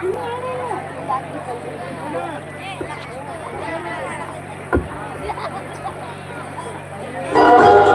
Thank you.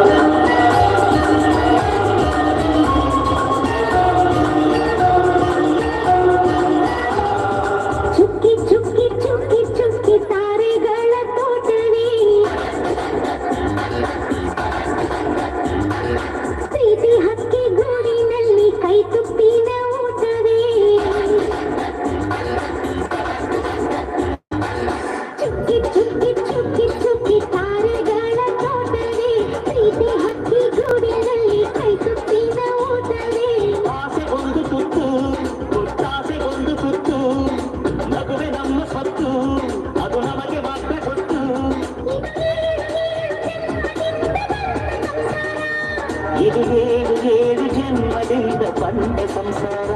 ಇದು ಏಳು ಏಳು ಜನ್ಮದಿಂದ ಬಂದ ಸಂಸಾರ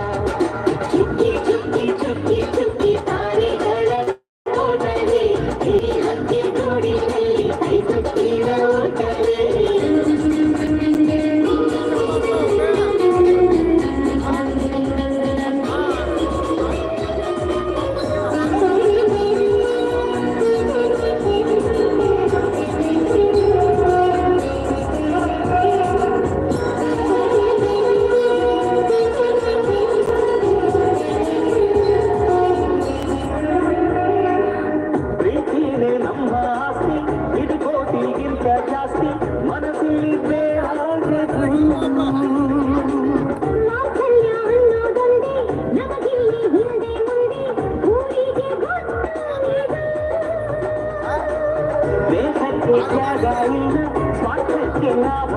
ಚುಕ್ಕಿ ಚುಕ್ಕಿ ಚುಕ್ಕಿ ಚುಕ್ಕಿ ತಾರೆಗಳ ತೋಟವೇ ಈ ಹಕ್ಕಿ ಗೂಡಿನಲ್ಲಿ ಕೈ ತುಪ್ಪಿನ ಊಟವೇ ಗೊತ್ತಾಗಿದೆ ದೇಶಕ್ಕೆ ಜಾಗ ಇಲ್ಲ ಸ್ವಾರ್ಥಕ್ಕೆ ಲಾಭ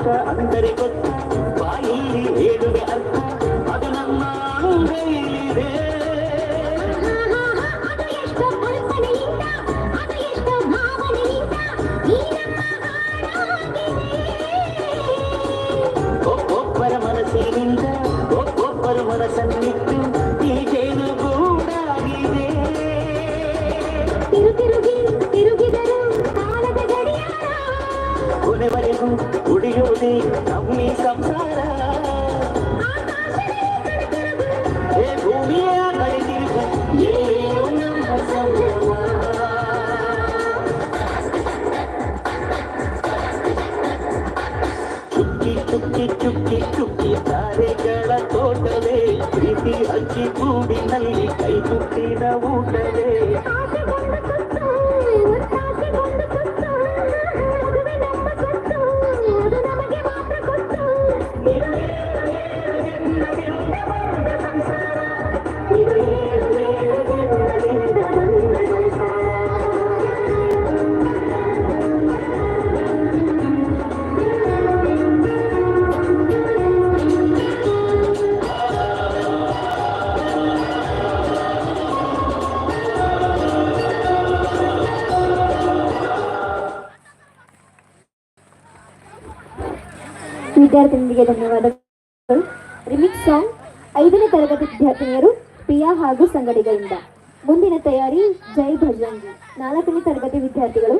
ಸಂತೋಷ ಅಂದರೆ ಗೊತ್ತ ಬಾಯಲ್ಲಿ ಹೇಳುವೆ ಅರ್ಥ ಅದು ನಮ್ಮ ಅಂಗೈಲಿದೆ ಅದು ಎಷ್ಟು ಕಲ್ಪನೆಯಿಂದ ಅದು ಎಷ್ಟು ಭಾವನೆಯಿಂದ ಈ ನಮ್ಮ ಹಾಡಾಗಿದೆ ಒಬ್ಬೊಬ್ಬರ ಮನಸ್ಸಿನಿಂದ ಒಬ್ಬೊಬ್ಬರ ಮನಸ್ಸನ್ನಿಟ್ಟು ಕೊನೆವರೆಗೂ ಉಳಿಯುವುದೇ ನಮ್ಮಿ ಸಂಸಾರ ಆಕಾಶವೇ ಕಣ್ತೆರೆದು ಏ ಭೂಮಿಯ ಕಳೆದಿರುವ ಎಲ್ಲೆಯೂ ನಮ್ಮ ಸಂಭ್ರಮ ಚುಕ್ಕಿ ಚುಕ್ಕಿ ಚುಕ್ಕಿ ಚುಕ್ಕಿ ತಾರೆಗಳ ತೋಟವೇ ಪ್ರೀತಿ ಹಕ್ಕಿ ಗೂಡಿನಲ್ಲಿ ಕೈ ತುಟ್ಟಿನ ಊಟವೇ ವಿದ್ಯಾರ್ಥಿನಿಗೆ ಧನ್ಯವಾದಗಳು ರಿಮಿಕ್ಸ್ ಸಾಂಗ್ ಐದನೇ ತರಗತಿ ವಿದ್ಯಾರ್ಥಿನಿಯರು ಪ್ರಿಯಾ ಹಾಗೂ ಸಂಗಡಿಗರಿಂದ. ಮುಂದಿನ ತಯಾರಿ ಜೈ ಭಜಂಗಿ ನಾಲ್ಕನೇ ತರಗತಿ ವಿದ್ಯಾರ್ಥಿಗಳು.